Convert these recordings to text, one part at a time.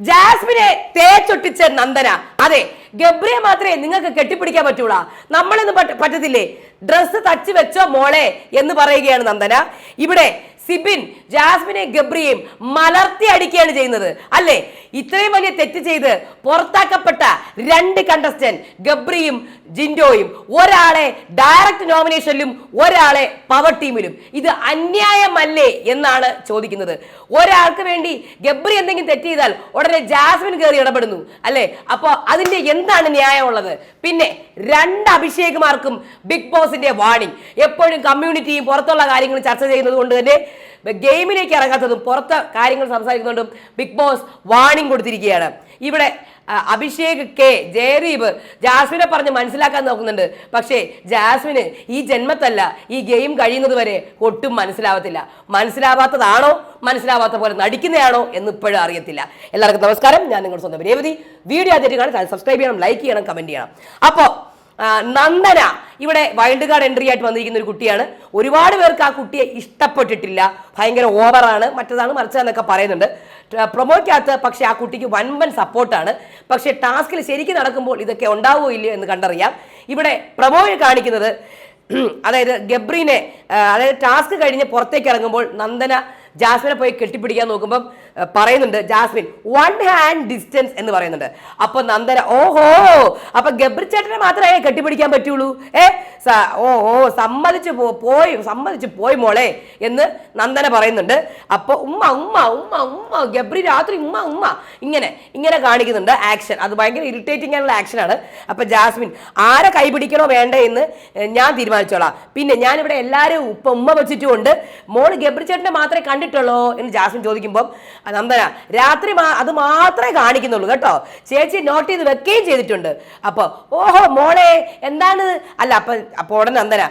ജാസ്മിനെ തേച്ചൊട്ടിച്ച നന്ദന. അതെ ഗബ്രിയെ മാത്രമേ നിങ്ങൾക്ക് കെട്ടിപ്പിടിക്കാൻ പറ്റൂളാ. നമ്മളെന്ന് പറ്റ- പറ്റത്തില്ലേ? ഡ്രസ്സ് തച്ചു വെച്ചോ മോളെ എന്ന് പറയുകയാണ് നന്ദന. ഇവിടെ സിബിൻ ജാസ്മിനെ ഗബ്രിയെയും മലർത്തി അടിക്കുകയാണ് ചെയ്യുന്നത്. അല്ലേ? ഇത്രയും വലിയ തെറ്റ് ചെയ്ത് പുറത്താക്കപ്പെട്ട രണ്ട് കണ്ടസ്റ്റന്റ് ഗബ്രിയും ജിൻഡോയും ഒരാളെ ഡയറക്റ്റ് നോമിനേഷനിലും ഒരാളെ പവർ ടീമിലും ഇത് അന്യായമല്ലേ എന്നാണ് ചോദിക്കുന്നത്. ഒരാൾക്ക് വേണ്ടി ഗബ്രി എന്തെങ്കിലും തെറ്റ് ചെയ്താൽ ഉടനെ ജാസ്മിൻ കയറി ഇടപെടുന്നു. അല്ലേ? അപ്പോ അതിന്റെ എന്താണ് ന്യായമുള്ളത് പിന്നെ രണ്ട് അഭിഷേകുമാർക്കും ബിഗ് ബോസിന്റെ വാണിംഗ് എപ്പോഴും കമ്മ്യൂണിറ്റിയും പുറത്തുള്ള കാര്യങ്ങൾ ചർച്ച ചെയ്യുന്നത് കൊണ്ട് തന്നെ ഗെയിമിലേക്ക് ഇറങ്ങാത്തതും പുറത്തെ കാര്യങ്ങൾ സംസാരിക്കുന്നതുകൊണ്ടും ബിഗ് ബോസ് വാണിംഗ് കൊടുത്തിരിക്കുകയാണ്. ഇവിടെ അഭിഷേക് കെ ജയദീപ് ജാസ്മിനെ പറഞ്ഞ് മനസ്സിലാക്കാൻ നോക്കുന്നുണ്ട്. പക്ഷേ ജാസ്മിന് ഈ ജന്മത്തല്ല ഈ ഗെയിം കഴിയുന്നത് വരെ ഒട്ടും മനസ്സിലാവത്തില്ല. മനസ്സിലാവാത്തതാണോ? മനസ്സിലാവാത്ത പോലെ നടിക്കുന്നതാണോ എന്ന് ഇപ്പോഴും അറിയത്തില്ല. എല്ലാവർക്കും നമസ്കാരം. ഞാൻ നിങ്ങളുടെ സ്വന്തം രേവതി. വീഡിയോ ആദ്യമായിട്ട് കാണാൻ സബ്സ്ക്രൈബ് ചെയ്യണം ലൈക്ക് ചെയ്യണം കമന്റ് ചെയ്യണം. അപ്പോൾ നന്ദന. ഇവിടെ വൈൽഡ് കാർഡ് എൻട്രി ആയിട്ട് വന്നിരിക്കുന്ന ഒരു കുട്ടിയാണ്. ഒരുപാട് പേർക്ക് ആ കുട്ടിയെ ഇഷ്ടപ്പെട്ടിട്ടില്ല. ഭയങ്കര ഓവറാണ് മറ്റേതാണ് മറിച്ചതെന്നൊക്കെ പറയുന്നുണ്ട്. പ്രൊമോയ്ക്കകത്ത് പക്ഷേ ആ കുട്ടിക്ക് വൻവൻ സപ്പോർട്ടാണ് പക്ഷേ ടാസ്കിൽ ശരിക്കും നടക്കുമ്പോൾ ഇതൊക്കെ ഉണ്ടാവുമോ ഇല്ലയോ എന്ന് കണ്ടറിയാം. ഇവിടെ പ്രൊമോയിൽ കാണിക്കുന്നത് അതായത് ഗബ്രീനെ അതായത് ടാസ്ക് കഴിഞ്ഞ് പുറത്തേക്ക് ഇറങ്ങുമ്പോൾ നന്ദന ജാസ്മിനെ പോയി കെട്ടിപ്പിടിക്കാൻ നോക്കുമ്പോൾ പറയുന്നുണ്ട് ജാസ്മിൻ വൺ ഹാൻഡ് ഡിസ്റ്റൻസ് എന്ന് പറയുന്നുണ്ട്. അപ്പൊ നന്ദന ഓഹോ അപ്പൊ ഗബ്രി ചേട്ടനെ മാത്രമേ കെട്ടിപ്പിടിക്കാൻ പറ്റുള്ളൂ? ഏ ഓഹോ സമ്മതിച്ചു പോയി സമ്മതിച്ചു പോയി മോളെ എന്ന് നന്ദന പറയുന്നുണ്ട്. അപ്പൊ ഉമ്മ ഉമ്മ ഉമ്മ ഉമ്മ ഗബ്രി രാത്രി ഉമ്മ ഉമ്മ ഇങ്ങനെ ഇങ്ങനെ കാണിക്കുന്നുണ്ട് ആക്ഷൻ അത് ഭയങ്കര ഇറിറ്റേറ്റിംഗ് ആയിട്ടുള്ള ആക്ഷനാണ് അപ്പൊ ജാസ്മിൻ ആരെ കൈപിടിക്കണോ വേണ്ടേ എന്ന് ഞാൻ തീരുമാനിച്ചോളാം. പിന്നെ ഞാനിവിടെ എല്ലാവരും ഉപ്പ ഉമ്മ വെച്ചിട്ടുമുണ്ട്. മോൾ ഗബ്രി ചേട്ടനെ മാത്രമേ കണ്ടിട്ടുള്ളൂ എന്ന് ജാസ്മിൻ ചോദിക്കുമ്പോൾ നന്ദന രാത്രി അത് മാത്രമേ കാണിക്കുന്നുള്ളൂ കേട്ടോ. ചേച്ചി നോട്ട് ചെയ്ത് വെക്കുകയും ചെയ്തിട്ടുണ്ട്. അപ്പോൾ ഓഹോ മോളെ എന്താണ്? അല്ല അപ്പൊ അപ്പോൾ ഉടനെ നന്ദന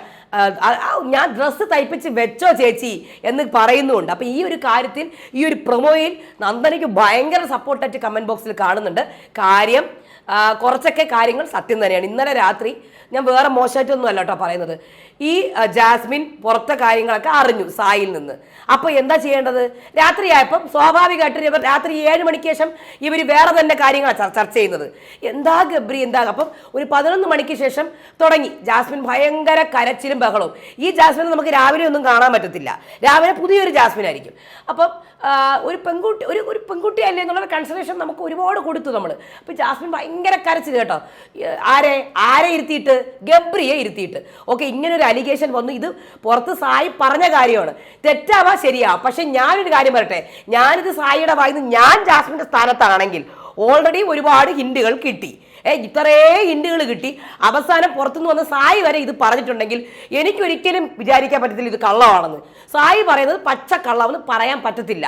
ഞാൻ ഡ്രസ്സ് തയ്പ്പിച്ച് വെച്ചോ ചേച്ചി എന്ന് പറയുന്നുണ്ട്. അപ്പൊ ഈ ഒരു കാര്യത്തിൽ ഈ ഒരു പ്രൊമോയിൽ നന്ദനയ്ക്ക് ഭയങ്കര സപ്പോർട്ടായിട്ട് കമന്റ് ബോക്സിൽ കാണുന്നുണ്ട്. കാര്യം കുറച്ചൊക്കെ കാര്യങ്ങൾ സത്യം തന്നെയാണ്. ഇന്നലെ രാത്രി ഞാൻ വേറെ മോശമായിട്ടൊന്നും അല്ല കേട്ടോ പറയുന്നത്. ഈ ജാസ്മിൻ പുറത്തെ കാര്യങ്ങളൊക്കെ അറിഞ്ഞു സായിൽ നിന്ന്. അപ്പോൾ എന്താ ചെയ്യേണ്ടത്? രാത്രിയായപ്പം സ്വാഭാവികമായിട്ടും ഇവർ രാത്രി ഏഴ് മണിക്ക് ശേഷം ഇവർ വേറെ തന്നെ കാര്യങ്ങളാണ് ചർ- ചർച്ച ചെയ്യുന്നത്. എന്താ ഗബ്രി എന്താ? അപ്പം ഒരു പതിനൊന്ന് മണിക്ക് ശേഷം തുടങ്ങി. ജാസ്മിൻ ഭയങ്കര കരച്ചിലും ബഹളവും. ഈ ജാസ്മിൻ നമുക്ക് രാവിലെ ഒന്നും കാണാൻ പറ്റത്തില്ല. രാവിലെ പുതിയൊരു ജാസ്മിൻ ആയിരിക്കും അപ്പം ഒരു പെൺകുട്ടി ഒരു ഒരു പെൺകുട്ടി അല്ലേ എന്നുള്ള കൺസിഡറേഷൻ നമുക്ക് ഒരുപാട് കൊടുത്തു നമ്മൾ അപ്പോൾ ജാസ്മിൻ ഭയങ്കര കരച്ചിൽ കേട്ടോ. ആരെ ആരെ ഇരുത്തിയിട്ട്? ഗബ്രിയെ ഇരുത്തിയിട്ട്. ഓക്കെ ഇങ്ങനെ ഒരു അലിഗേഷൻ വന്നു. ഇത് പുറത്ത് സായി പറഞ്ഞ കാര്യമാണ്. തെറ്റാവാ ശരിയാ. പക്ഷെ ഞാനൊരു കാര്യം പറയട്ടെ. ഞാനിത് സായിയുടെ വായിന്ന് ഞാൻ ജാസ്മിന്റെ സ്ഥാനത്താണെങ്കിൽ ഓൾറെഡി ഒരുപാട് ഹിൻഡുകൾ കിട്ടി. ഏ ഇത്രേ ഹിന്ദുകൾ കിട്ടി. അവസാനം പുറത്തുനിന്ന് വന്ന സായി വരെ ഇത് പറഞ്ഞിട്ടുണ്ടെങ്കിൽ എനിക്കൊരിക്കലും വിചാരിക്കാൻ പറ്റത്തില്ല ഇത് കള്ളമാണെന്ന്. സായി പറയുന്നത് പച്ച കള്ളമെന്ന് പറയാൻ പറ്റത്തില്ല.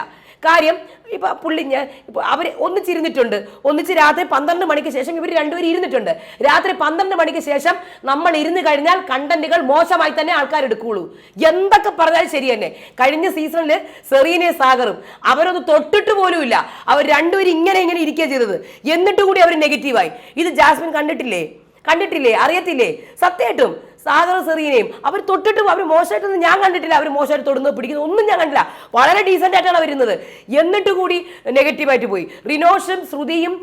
കാര്യം ഇപ്പൊ പുള്ളി ഞാൻ ഇപ്പൊ അവർ ഒന്നിച്ചിരുന്നിട്ടുണ്ട്. ഒന്നിച്ച് രാത്രി പന്ത്രണ്ട് മണിക്ക് ശേഷം ഇവർ രണ്ടുപേരും ഇരുന്നിട്ടുണ്ട്. രാത്രി പന്ത്രണ്ട് മണിക്ക് ശേഷം നമ്മൾ ഇരുന്ന് കഴിഞ്ഞാൽ കണ്ടന്റുകൾ മോശമായി തന്നെ ആൾക്കാർ എടുക്കുകയുള്ളൂ എന്തൊക്കെ പറഞ്ഞാലും ശരി തന്നെ. കഴിഞ്ഞ സീസണിൽ സെറീനെ സാഗറും അവരൊന്ന് തൊട്ടിട്ട് പോലുമില്ല അവർ രണ്ടുപേരും ഇങ്ങനെ ഇങ്ങനെ ഇരിക്കുക ചെയ്തത്. എന്നിട്ട് കൂടി അവർ നെഗറ്റീവായി. ഇത് ജാസ്മിൻ കണ്ടിട്ടില്ലേ? കണ്ടിട്ടില്ലേ? അറിയത്തില്ലേ? സത്യമായിട്ടും. സാഗർ സെറീനയും അവർ തൊട്ടിട്ട് അവർ മോശമായിട്ടൊന്നും ഞാൻ കണ്ടിട്ടില്ല. അവർ മോശമായിട്ട് തൊടുന്നത് പിടിക്കുന്നത് ഒന്നും ഞാൻ കണ്ടില്ല വളരെ ഡീസന്റ് ആയിട്ടാണ് വരുന്നത് എന്നിട്ട് കൂടി നെഗറ്റീവായിട്ട് പോയി. റിനോഷും ശ്രുതിയും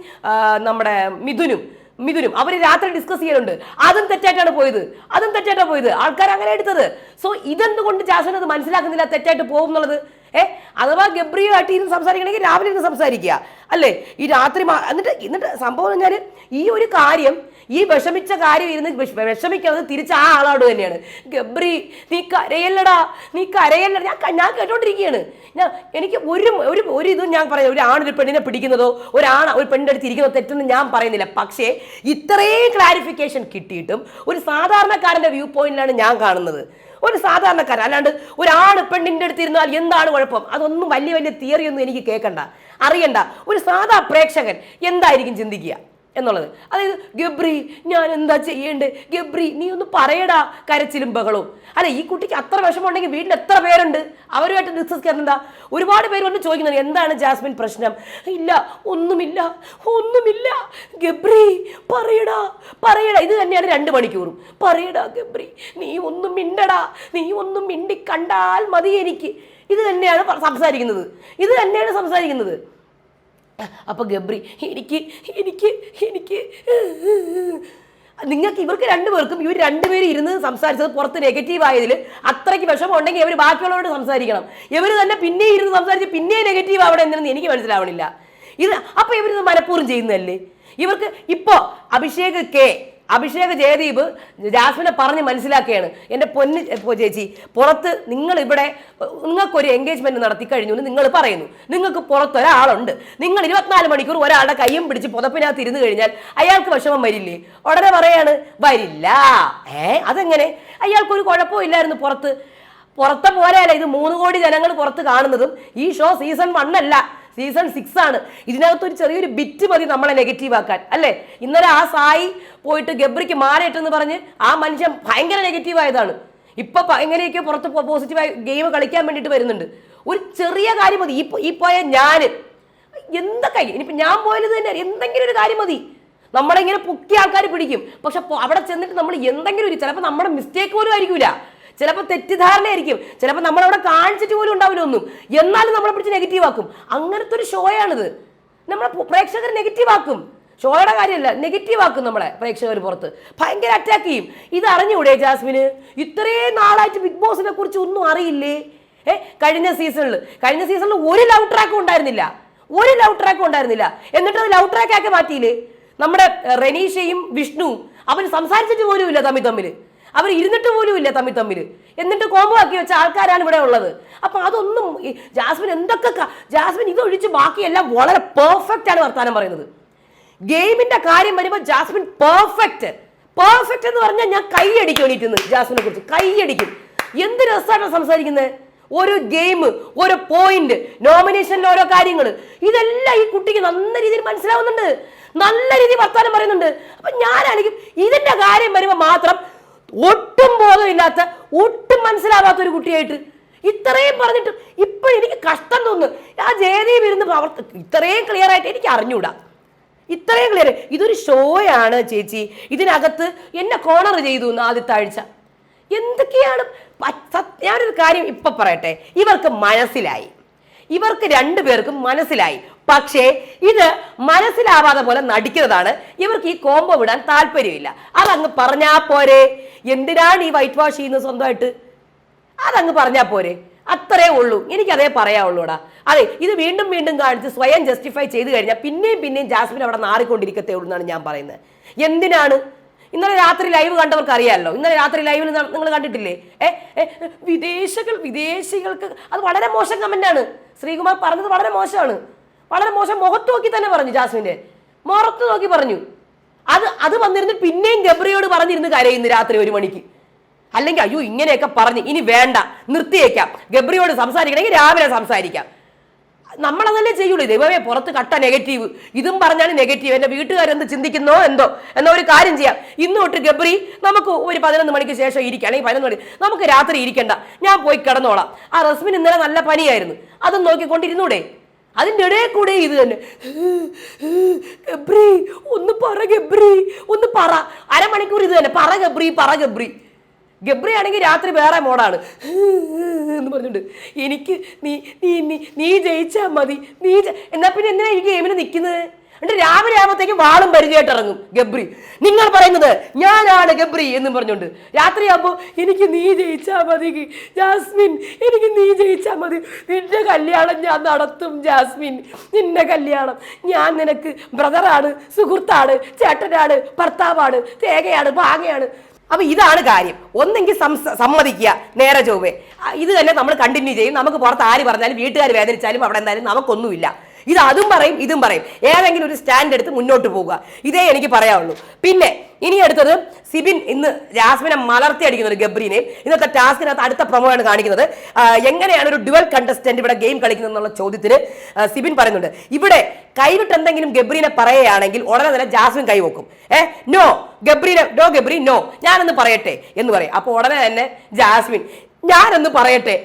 നമ്മുടെ മിഥുനും മിഥുനും അവർ രാത്രി ഡിസ്കസ് ചെയ്യലുണ്ട്. അതും തെറ്റായിട്ടാണ് പോയത്. അതും തെറ്റായിട്ടാണ് പോയത്. ആൾക്കാർ അങ്ങനെ എടുത്തത്. സോ ഇതെന്തുകൊണ്ട് ജാസൻ അത് മനസ്സിലാക്കുന്നില്ല? തെറ്റായിട്ട് പോകും എന്നുള്ളത്? ഏ? അഥവാ ഗബ്രിയുമായിട്ട് ഇരുന്ന് സംസാരിക്കണമെങ്കിൽ രാവിലെ ഇരുന്ന് സംസാരിക്കുക. അല്ലേ? ഈ രാത്രി എന്നിട്ട് എന്നിട്ട് സംഭവം പറഞ്ഞാൽ ഈ ഒരു കാര്യം ഈ വിഷമിച്ച കാര്യം ഇരുന്ന് വിഷ- വിഷമിക്കുന്നത് തിരിച്ച് ആ ആളോട് തന്നെയാണ്. ഗബ്രി നീ കരയല്ലടാ. നീ കരയല്ലടാ ഞാൻ ഞാൻ കേട്ടോണ്ടിരിക്കുകയാണ് ഞാൻ എനിക്ക് ഒരു ഒരു ഒരു ഇതും ഞാൻ പറയുന്നത് ഒരു ആണൊരു പെണ്ണിനെ പിടിക്കുന്നതോ ഒരാണ് ഒരു പെണ്ണിന്റെ അടുത്ത് ഇരിക്കുന്നതോ തെറ്റെന്ന് ഞാൻ പറയുന്നില്ല. പക്ഷേ ഇത്രയും ക്ലാരിഫിക്കേഷൻ കിട്ടിയിട്ടും ഒരു സാധാരണക്കാരന്റെ വ്യൂ പോയിന്റിലാണ് ഞാൻ കാണുന്നത്. ഒരു സാധാരണക്കാരൻ അല്ലാണ്ട് ഒരാണ് പെണ്ണിന്റെ അടുത്ത് ഇരുന്നാൽ എന്താണ് കുഴപ്പം? അതൊന്നും വലിയ വലിയ തിയറിയൊന്നും എനിക്ക് കേൾക്കണ്ട അറിയണ്ട. ഒരു സാധാ പ്രേക്ഷകൻ എന്തായിരിക്കും ചിന്തിക്കുക? എന്നുള്ളത്. അതായത് ഗബ്രി ഞാൻ എന്താ ചെയ്യേണ്ടത് ഗബ്രി നീ ഒന്ന് പറയടാ കരച്ചിലും ബഹളവും അല്ല ഈ കുട്ടിക്ക് അത്ര വിഷമമുണ്ടെങ്കിൽ വീട്ടിൽ എത്ര പേരുണ്ട്? അവരുമായിട്ട് ഡിസ്കസ് ചെയ്യുന്നുണ്ടാ ഒരുപാട് പേര് വന്ന് ചോദിക്കുന്നുണ്ട് എന്താണ് ജാസ്മിൻ പ്രശ്നം? ഇല്ല ഒന്നുമില്ല ഒന്നുമില്ല. ഗബ്രി പറയടാ പറയടാ. ഇത് തന്നെയാണ് രണ്ട് മണിക്കൂറും. പറയടാ ഗബ്രി നീ ഒന്നും മിണ്ടടാ. നീ ഒന്നും മിണ്ടി കണ്ടാൽ മതി എനിക്ക്. ഇത് തന്നെയാണ് സംസാരിക്കുന്നത്. ഇത് തന്നെയാണ് സംസാരിക്കുന്നത്. അപ്പൊ ഗബ്രി എനിക്ക് എനിക്ക് എനിക്ക് നിങ്ങൾക്ക് ഇവർക്ക് രണ്ടുപേർക്കും ഇവർ രണ്ടുപേരും ഇരുന്ന് സംസാരിച്ചത് പുറത്ത് നെഗറ്റീവ് ആയതിൽ അത്രയ്ക്ക് വിഷമം ഉണ്ടെങ്കിൽ ഇവർ ബാക്കിയുള്ളവരോട് സംസാരിക്കണം. ഇവർ തന്നെ പിന്നെ ഇരുന്ന് സംസാരിച്ച് പിന്നെ നെഗറ്റീവ് ആവണം എന്തെന്ന് എനിക്ക് മനസ്സിലാവണില്ല. ഇത് അപ്പോൾ ഇവരിത് മനഃപൂർവം ചെയ്യുന്നതല്ലേ? ഇവർക്ക് ഇപ്പോ അഭിഷേക് കെ അഭിഷേക് ജയദീപ് ജാസ്മിനെ പറഞ്ഞ് മനസ്സിലാക്കുകയാണ് എന്റെ പൊന്ന് ചേച്ചി പുറത്ത് നിങ്ങൾ ഇവിടെ നിങ്ങൾക്കൊരു എൻഗേജ്മെന്റ് നടത്തി കഴിഞ്ഞു എന്ന് നിങ്ങൾ പറയുന്നു. നിങ്ങൾക്ക് പുറത്ത് ഒരാളുണ്ട്. നിങ്ങൾ ഇരുപത്തിനാല് മണിക്കൂർ ഒരാളുടെ കയ്യും പിടിച്ച് പുതപ്പിനകത്ത് ഇരുന്ന് കഴിഞ്ഞാൽ അയാൾക്ക് വിഷമം വരില്ലേ? ഉടനെ പറയാണ് വരില്ല. ഏ അതെങ്ങനെ? അയാൾക്കൊരു കുഴപ്പമില്ലായിരുന്നു പുറത്ത്. പുറത്തെ പോലെയല്ല ഇത് മൂന്ന് കോടി ജനങ്ങൾ പുറത്ത് കാണുന്നതും ഈ ഷോ സീസൺ വൺ അല്ല. സീസൺ സിക്സ് ആണ്. ഇതിനകത്ത് ഒരു ചെറിയൊരു ബിറ്റ് മതി നമ്മളെ നെഗറ്റീവ് ആക്കാൻ അല്ലേ? ഇന്നലെ ആ സായി പോയിട്ട് ഗബ്രിക്ക് മാലയിട്ടെന്ന് പറഞ്ഞ് ആ മനുഷ്യൻ ഭയങ്കര നെഗറ്റീവ് ആയതാണ്. ഇപ്പൊ എങ്ങനെയൊക്കെ പുറത്ത് പോസിറ്റീവായി ഗെയിം കളിക്കാൻ വേണ്ടിയിട്ട് വരുന്നുണ്ട്. ഒരു ചെറിയ കാര്യം മതി. ഈ പോയ ഞാൻ എന്തൊക്കെ? ഇനിയിപ്പോ ഞാൻ പോയത് തന്നെ എന്തെങ്കിലും ഒരു കാര്യം മതി. നമ്മളിങ്ങനെ പുക്കി ആൾക്കാർ പിടിക്കും. പക്ഷെ അവിടെ ചെന്നിട്ട് നമ്മൾ എന്തെങ്കിലും ഒരു ചിലപ്പോൾ നമ്മുടെ മിസ്റ്റേക്ക് പോലും ആയിരിക്കില്ല ചിലപ്പോൾ തെറ്റിദ്ധാരണയായിരിക്കും. ചിലപ്പോൾ നമ്മളവിടെ കാണിച്ചിട്ട് പോലും ഉണ്ടാവില്ല ഒന്നും. എന്നാലും നമ്മളെ പിടിച്ച് നെഗറ്റീവ് ആക്കും. അങ്ങനത്തെ ഒരു ഷോയാണിത് നമ്മളെ പ്രേക്ഷകർ നെഗറ്റീവ് ആക്കും. ഷോയുടെ കാര്യമല്ല നെഗറ്റീവ് ആക്കും നമ്മളെ പ്രേക്ഷകർ പുറത്ത്. ഭയങ്കര അറ്റാക്ക് ചെയ്യും. ഇത് അറിഞ്ഞൂടെ ജാസ്മിന്? ഇത്രയും നാളായിട്ട് ബിഗ് ബോസിനെ കുറിച്ച് ഒന്നും അറിയില്ലേ? ഏ കഴിഞ്ഞ സീസണിൽ കഴിഞ്ഞ സീസണിൽ ഒരു ലവ് ട്രാക്കും ഉണ്ടായിരുന്നില്ല. ഒരു ലവ് ട്രാക്കും ഉണ്ടായിരുന്നില്ല. എന്നിട്ട് അത് ലവ് ട്രാക്ക് ആക്കി മാറ്റിയില്ലേ? നമ്മുടെ റനീഷയും വിഷ്ണുവും അവൻ സംസാരിച്ചിട്ട് ഇല്ല തമ്മിൽ തമ്മിൽ അവർ ഇരുന്നിട്ട് പോലും ഇല്ല തമ്മിൽ തമ്മിൽ. എന്നിട്ട് കോമ്പോ ആക്കി വെച്ച ആൾക്കാരാണ് ഇവിടെ ഉള്ളത്. അപ്പൊ അതൊന്നും ജാസ്മിൻ എന്തൊക്കെ ജാസ്മിൻ ഇതൊഴിച്ച് ബാക്കിയെല്ലാം വളരെ പെർഫെക്റ്റ് ആണ് വർത്താനം പറയുന്നത്. ഗെയിമിന്റെ കാര്യം വരുമ്പോൾ ജാസ്മിൻ പെർഫെക്റ്റ് പെർഫെക്റ്റ് എന്ന് പറഞ്ഞാൽ ഞാൻ കൈയടിക്കും എണീറ്റ് ജാസ്മിനെ കുറിച്ച്. കൈയടിക്കും എന്ത് രസമാണ് സംസാരിക്കുന്നത് ഒരു ഗെയിം ഒരു പോയിന്റ് നോമിനേഷനിൽ ഓരോ കാര്യങ്ങൾ ഇതെല്ലാം ഈ കുട്ടിക്ക് നല്ല രീതിയിൽ മനസ്സിലാവുന്നുണ്ട്. നല്ല രീതിയിൽ വർത്താനം പറയുന്നുണ്ട്. അപ്പൊ ഞാനാണെങ്കിൽ ഇതിന്റെ കാര്യം വരുമ്പോൾ മാത്രം ഒട്ടും ബോധമില്ലാത്ത ഒട്ടും മനസ്സിലാവാത്ത ഒരു കുട്ടിയായിട്ട്. ഇത്രയും പറഞ്ഞിട്ട് ഇപ്പം എനിക്ക് കഷ്ടം തോന്നുന്നു. ആ ജയദീപ് ഇരുന്ന് പ്രവർത്തി ഇത്രയും ക്ലിയർ ആയിട്ട് എനിക്ക് അറിഞ്ഞൂടാ. ഇത്രയും ക്ലിയർ ഇതൊരു ഷോയാണ് ചേച്ചി. ഇതിനകത്ത് എന്നെ കോണർ ചെയ്തു എന്ന് ആദ്യത്തെ ആഴ്ച. എന്തൊക്കെയാണ് ഞാനൊരു കാര്യം ഇപ്പം പറയട്ടെ. ഇവർക്ക് മനസ്സിലായി. ഇവർക്ക് രണ്ടുപേർക്കും മനസ്സിലായി. പക്ഷേ ഇത് മനസ്സിലാവാതെ പോലെ നടിക്കുന്നതാണ്. ഇവർക്ക് ഈ കോംബോ വിടാൻ താല്പര്യമില്ല. അതങ്ങ് പറഞ്ഞാൽ പോരെ. എന്തിനാണ് ഈ വൈറ്റ് വാഷ് ചെയ്യുന്നത് സ്വന്തമായിട്ട്? അതങ്ങ് പറഞ്ഞാൽ പോരെ. അത്രേ ഉള്ളൂ. എനിക്കതേ പറയാവുള്ളൂടാ. അതെ ഇത് വീണ്ടും വീണ്ടും കാണിച്ച് സ്വയം ജസ്റ്റിഫൈ ചെയ്ത് കഴിഞ്ഞാൽ പിന്നെയും പിന്നെയും ജാസ്മിൻ അവിടെ നാറിക്കൊണ്ടിരിക്കത്തേ ഉള്ളൂ എന്നാണ് ഞാൻ പറയുന്നത്. എന്തിനാണ്? ഇന്നലെ രാത്രി ലൈവ് കണ്ടവർക്ക് അറിയാമല്ലോ ഇന്നലെ രാത്രി ലൈവിൽ നിങ്ങൾ കണ്ടിട്ടില്ലേ? ഏ വിദേശികൾ വിദേശകൾ വിദേശികൾക്ക് അത് വളരെ മോശം കമന്റ് ആണ്. ശ്രീകുമാർ പറഞ്ഞത് വളരെ മോശമാണ്. വളരെ മോശം മുഖത്ത് നോക്കി തന്നെ പറഞ്ഞു ജാസ്മിന്റെ. മുഖത്ത് നോക്കി പറഞ്ഞു. അത് അത് വന്നിരുന്ന് പിന്നെയും ഗബ്രിയോട് പറഞ്ഞിരുന്ന് കരയുന്നു രാത്രി ഒരു മണിക്ക്. അല്ലെങ്കിൽ അയ്യോ ഇങ്ങനെയൊക്കെ പറഞ്ഞ് ഇനി വേണ്ട നിർത്തിയേക്കാം. ഗബ്രിയോട് സംസാരിക്കണമെങ്കിൽ രാവിലെ സംസാരിക്കാം. നമ്മളതല്ലേ ചെയ്യുള്ളൂ. ദൈവമേ പുറത്ത് കട്ട നെഗറ്റീവ്. ഇതും പറഞ്ഞാണ് നെഗറ്റീവ്. എന്റെ വീട്ടുകാരെന്ത് ചിന്തിക്കുന്നോ എന്തോ? എന്ന ഒരു കാര്യം ചെയ്യാം. ഇന്ന് തൊട്ട് ഗബ്രി നമുക്ക് ഒരു പതിനൊന്ന് മണിക്ക് ശേഷം ഇരിക്കാം. അല്ലെങ്കിൽ പതിനൊന്ന് മണി നമുക്ക് രാത്രി ഇരിക്കണ്ട. ഞാൻ പോയി കിടന്നോളാം. ആ റസ്മിൻ ഇന്നലെ നല്ല പനിയായിരുന്നു. അതും നോക്കിക്കൊണ്ടിരുന്നൂടെ? അതിന്റെ ഇടയിൽ കൂടെ ഇത് തന്നെ. ഒന്ന് പറ ഗബ്രി ഒന്ന് പറ. അരമണിക്കൂർ ഇത് തന്നെ. പറ ഗബ്രി പറ ഗബ്രി. ഗബ്രി ആണെങ്കിൽ രാത്രി വേറെ മോഡാണ്. എന്ന് പറഞ്ഞിട്ടുണ്ട്. എനിക്ക് നീ നീ നീ നീ ജയിച്ചാൽ മതി. നീ എന്നാൽ പിന്നെ എന്തിനാണ് ഈ ഗെയിമിന് നിൽക്കുന്നത്? എന്നിട്ട് രാവിലെ ആകുമ്പോഴത്തേക്കും വാളും പരിചയമായിട്ട് ഇറങ്ങും. ഗബ്രി നിങ്ങൾ പറയുന്നത് ഞാനാണ് ഗബ്രി എന്നും പറഞ്ഞുകൊണ്ട്. രാത്രിയാകുമ്പോൾ എനിക്ക് നീ ജയിച്ചാൽ മതി ജാസ്മിൻ എനിക്ക് നീ ജയിച്ചാൽ മതി. നിന്റെ കല്യാണം ഞാൻ നടത്തും ജാസ്മിൻ. നിന്റെ കല്യാണം ഞാൻ നിനക്ക് ബ്രദറാണ് സുഹൃത്താണ് ചേട്ടനാണ് ഭർത്താവാണ് തേകയാണ് ഭാഗയാണ് അപ്പൊ ഇതാണ് കാര്യം. ഒന്നെങ്കിൽ സമ്മതിക്കുക നേരെ ചൊവ്വേ. ഇത് തന്നെ നമ്മൾ കണ്ടിന്യൂ ചെയ്യും. നമുക്ക് പുറത്ത് ആര് പറഞ്ഞാലും വീട്ടുകാർ വേദനിച്ചാലും അവിടെ എന്തായാലും നമുക്കൊന്നുമില്ല. ഇത് അതും പറയും ഇതും പറയും. ഏതെങ്കിലും ഒരു സ്റ്റാൻഡ് എടുത്ത് മുന്നോട്ട് പോവുക. ഇതേ എനിക്ക് പറയാവുള്ളൂ പിന്നെ ഇനി അടുത്തത് സിബിൻ ഇന്ന് ജാസ്മിനെ മലർത്തി അടിക്കുന്ന ഒരു ഗബ്രീനെ ഇന്നത്തെ ടാസ്കിനകത്ത് അടുത്ത പ്രൊമോ ആണ് കാണിക്കുന്നത് എങ്ങനെയാണ് ഒരു ഡുവൽ കണ്ടസ്റ്റന്റ് ഇവിടെ ഗെയിം കളിക്കുന്നത് എന്നുള്ള ചോദ്യത്തിന് സിബിൻ പറയുന്നുണ്ട്. ഇവിടെ കൈവിട്ട് എന്തെങ്കിലും ഗബ്രീനെ പറയുകയാണെങ്കിൽ ഉടനെ തന്നെ ജാസ്മിൻ കൈവെക്കും. ഏ നോ ഗബ്രീനെ ഡോ ഗബ്രി നോ ഞാനൊന്ന് പറയട്ടെ എന്ന് പറയും. അപ്പോൾ ഉടനെ തന്നെ ജാസ്മിൻ ഞാനൊന്ന് പറയട്ടെ?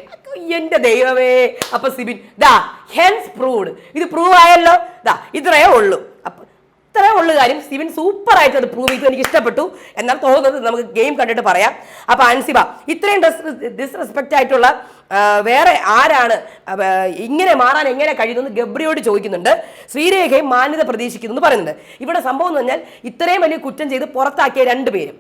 എന്റെ ദൈവമേ. അപ്പൊ സിബിൻ ദാ ഹെൻസ് പ്രൂവ്ഡ് ഇത് പ്രൂവ് ആയല്ലോ. ദാ ഇത്രയേ ഉള്ളൂ. അപ്പൊ ഇത്രയേ ഉള്ളു കാര്യം സിബിൻ സൂപ്പർ ആയിട്ട് അത് പ്രൂവ് ചെയ്തു. എനിക്ക് ഇഷ്ടപ്പെട്ടു. എന്നാൽ തോന്നുന്നത് നമുക്ക് ഗെയിം കണ്ടിട്ട് പറയാം. അപ്പൊ അൻസിബ ഇത്രയും ഡിസ്റെസ്പെക്റ്റ് ആയിട്ടുള്ള വേറെ ആരാണ് ഇങ്ങനെ മാറാൻ എങ്ങനെ കഴിയുന്നു ഗബ്രിയോട് ചോദിക്കുന്നുണ്ട്. ശ്രീരേഖയും മാന്യത പ്രതീക്ഷിക്കുന്നു എന്ന് പറയുന്നുണ്ട്. ഇവിടെ സംഭവം എന്ന് പറഞ്ഞാൽ ഇത്രയും വലിയ കുറ്റം ചെയ്ത് പുറത്താക്കിയ രണ്ടുപേരും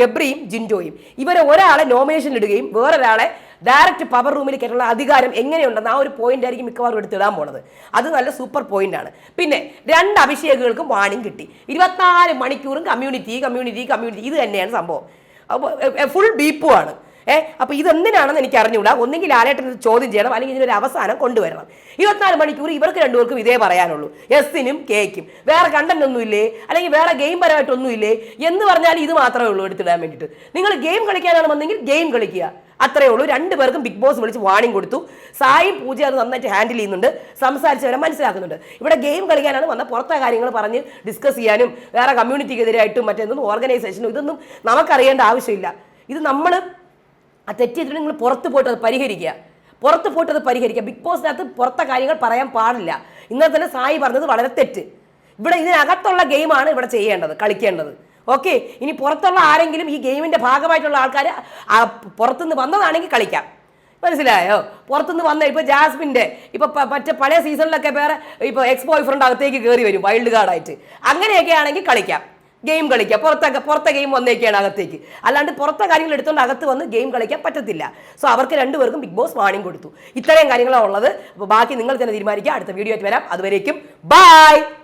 ഗബ്രിയും ജിൻഡോയും. ഇവരെ ഒരാളെ നോമിനേഷൻ ഇടുകയും വേറൊരാളെ ഡയറക്റ്റ് പവർ റൂമിൽ കയറ്റുള്ള അധികാരം എങ്ങനെയുണ്ടെന്ന് ആ ഒരു പോയിന്റ് ആയിരിക്കും മിക്കവാറും എടുത്തിടാൻ പോണത്. അത് നല്ല സൂപ്പർ പോയിന്റ് ആണ്. പിന്നെ രണ്ട് അഭിഷേകുകൾക്കും വാണിംഗ് കിട്ടി. ഇരുപത്തിനാല് മണിക്കൂറും കമ്മ്യൂണിറ്റി കമ്മ്യൂണിറ്റി കമ്മ്യൂണിറ്റി ഇത് തന്നെയാണ് സംഭവം. അപ്പോൾ ഫുൾ ബീപ്പുമാണ് ഏഹ് അപ്പൊ ഇതെന്തിനാണെന്ന് എനിക്ക് അറിഞ്ഞുകൂടാ ഒന്നെങ്കിൽ ലാലേട്ടൻ ഇത് ചോദ്യം ചെയ്യണം അല്ലെങ്കിൽ ഇതിനൊരു അവസാനം കൊണ്ടുവരണം. ഇരുപത്തിനാല് മണിക്കൂർ ഇവർക്ക് രണ്ടുപേർക്കും ഇതേ പറയാനുള്ളൂ. എസ്സിനും കേക്കും വേറെ കണ്ടന്റ് ഒന്നുമില്ലേ? അല്ലെങ്കിൽ വേറെ ഗെയിം പരമായിട്ടൊന്നുമില്ലേ? എന്ന് പറഞ്ഞാൽ ഇത് മാത്രമേ ഉള്ളൂ എടുത്തിടാൻ വേണ്ടിയിട്ട്. നിങ്ങൾ ഗെയിം കളിക്കാനാണ് വന്നെങ്കിൽ ഗെയിം കളിക്കുക. അത്രേ ഉള്ളൂ. രണ്ടു പേർക്കും ബിഗ് ബോസ് വിളിച്ച് വാണിംഗ് കൊടുത്തു. സായും പൂജ അത് നന്നായിട്ട് ഹാൻഡിൽ ചെയ്യുന്നുണ്ട്. സംസാരിച്ചവരെ മനസ്സിലാക്കുന്നുണ്ട്. ഇവിടെ ഗെയിം കളിക്കാനാണ് വന്ന പുറത്തെ കാര്യങ്ങൾ പറഞ്ഞ് ഡിസ്കസ് ചെയ്യാനും വേറെ കമ്മ്യൂണിറ്റിക്കെതിരായിട്ടും മറ്റേതൊന്നും ഓർഗനൈസേഷനും ഇതൊന്നും നമുക്കറിയേണ്ട ആവശ്യമില്ല. ഇത് നമ്മൾ ആ തെറ്റ് ചെയ്തിട്ട് നിങ്ങൾ പുറത്ത് പോയിട്ട് അത് പരിഹരിക്കുക. പുറത്ത് പോയിട്ട് അത് പരിഹരിക്കുക. ബിഗ് ബോസിനകത്ത് പുറത്തെ കാര്യങ്ങൾ പറയാൻ പാടില്ല. ഇന്നലെ തന്നെ സായി പറഞ്ഞത് വളരെ തെറ്റ്. ഇവിടെ ഇതിനകത്തുള്ള ഗെയിമാണ് ഇവിടെ ചെയ്യേണ്ടത് കളിക്കേണ്ടത്. ഓക്കെ ഇനി പുറത്തുള്ള ആരെങ്കിലും ഈ ഗെയിമിന്റെ ഭാഗമായിട്ടുള്ള ആൾക്കാർ പുറത്തുനിന്ന് വന്നതാണെങ്കിൽ കളിക്കാം. മനസ്സിലായോ? പുറത്തുനിന്ന് വന്ന ഇപ്പോൾ ജാസ്മിന്റെ ഇപ്പോൾ മറ്റേ പഴയ സീസണിലൊക്കെ വേറെ ഇപ്പോൾ എക്സ് ബോയ് ഫ്രണ്ട് അകത്തേക്ക് കയറി വരും വൈൽഡ് കാർഡായിട്ട് അങ്ങനെയൊക്കെ ആണെങ്കിൽ കളിക്കാം. ഗെയിം കളിക്കുക പുറത്തെ പുറത്തെ ഗെയിം വന്നേക്കാണ് അകത്തേക്ക്. അല്ലാണ്ട് പുറത്തെ കാര്യങ്ങൾ എടുത്തുകൊണ്ട് അകത്ത് വന്ന് ഗെയിം കളിക്കാൻ പറ്റത്തില്ല. സോ അവർക്ക് രണ്ടുപേർക്കും ബിഗ് ബോസ് വാണിംഗ് കൊടുത്തു. ഇത്രയും കാര്യങ്ങളാണ് ഉള്ളത്. അപ്പോൾ ബാക്കി നിങ്ങൾ തന്നെ തീരുമാനിക്കുക. അടുത്ത വീഡിയോ ആയിട്ട് വരാം. അതുവരേക്കും ബൈ